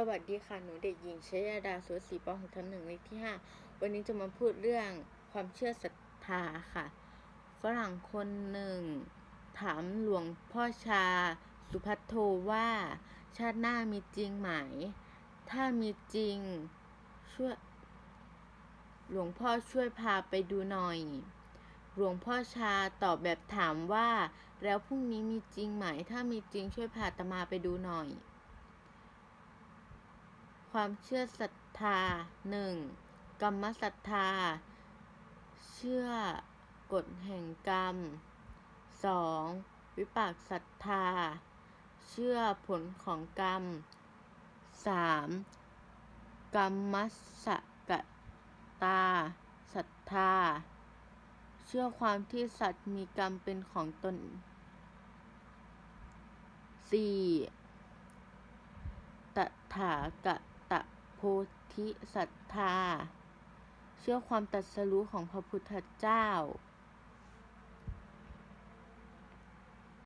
สวัสดีค่ะ หนูเด็กหญิงชยดาสุศรีปหกทับหนึ่งเลขที่ห้าวันนี้จะมาพูดเรื่องความเชื่อศรัทธาค่ะ ฝรั่งคนหนึ่ง ถามหลวงพ่อชา สุพัทโทว่า ชาติหน้ามีจริงไหม ถ้ามีจริง ช่วย หลวงพ่อช่วยพาไปดูหน่อย หลวงพ่อชาตอบแบบถามว่า แล้วพรุ่งนี้มีจริงไหม ถ้ามีจริงช่วยพาตมาไปดูหน่อย ความเชื่อศรัทธาหนึ่งกรรมศรัทธา เชื่อกฎแห่งกรรมสองวิปากศรัทธา เชื่อผลของกรรมสามกรรมสกตาศรัทธา เชื่อความที่สัตว์มีกรรมเป็นของตนสี่ตถากต โพธิสัตธา เชื่อความตรัสรู้ของพระพุทธเจ้า